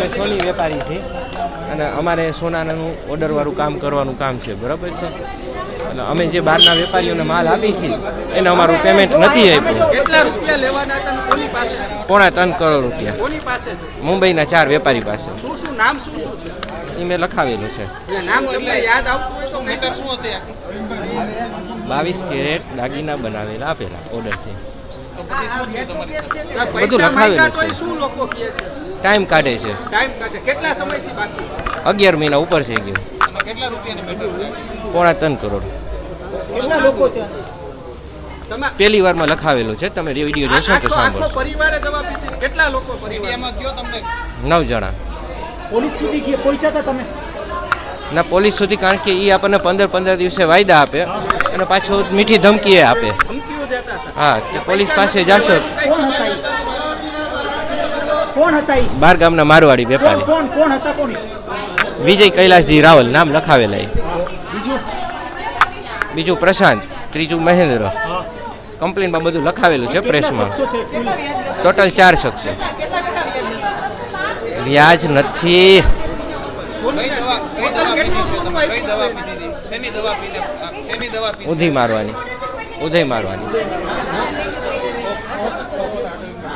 અમે સોની વેપારી છીએ અને અમારે સોનાનું ઓર્ડરવાળું કામ કરવાનું કામ છે બરાબર છે? અને અમે જે બહારના વેપારીઓને માલ આપી છીએ એને અમારું પેમેન્ટ નથી આપ્યું. કેટલા રૂપિયા લેવાના હતા અને કોની પાસે? પોણા ત્રણ કરોડ રૂપિયા. કોની પાસે? મુંબઈના ચાર વેપારી પાસે. શું શું નામ શું શું છે? એ મેં લખાવેલું છે. એટલે નામ તમને યાદ આવતું હોય તો મેટર શું હતી બાવીસ કેરેટ દાગીના બનાવેલા આપેલા ઓર્ડરથી બધું લખાવેલું છે. ટાઈમ કાઢે છે. ટાઈમ કાઢે. કેટલા સમયથી બાકી? અગિયાર મહિના ઉપર થઈ ગયો. કેટલા રૂપિયાની મેટર છે? પોણા ત્રણ કરોડ. કેટલા લોકો છે? પહેલી વારમાં લખાવેલું છે. તમે વીડિયો જોશો તો આખો પરિવારે દવા પીધી કેટલા લોકો પરિવારમાં ગયો તમને? નવ જણા. પોલીસ સુધી ગયા પહોંચ્યા તમે? ના પોલીસ સુધી કારણ કે એ આપણને પંદર પંદર દિવસે વાયદા આપે અને પાછો મીઠી ધમકી આપે. ધમકીઓ દેતા હતા. હા તે પોલીસ પાસે જાશો. કોણ હતા ઈ? બાર ગામના મારવાડી વેપારી. કોણ કોણ હતા કોણ વિજય કૈલાસજી રાવલ નામ લખાવેલા બીજું? બીજું પ્રશાંત ત્રીજું મહેન્દ્ર. કમ્પ્લેનમાં બધું લખાવેલું છે પ્રેસમાં? ટોટલ ચાર શખ્સો. વ્યાજ નથી. ઊંધી મારવાની. ઉધઈ મારવાની.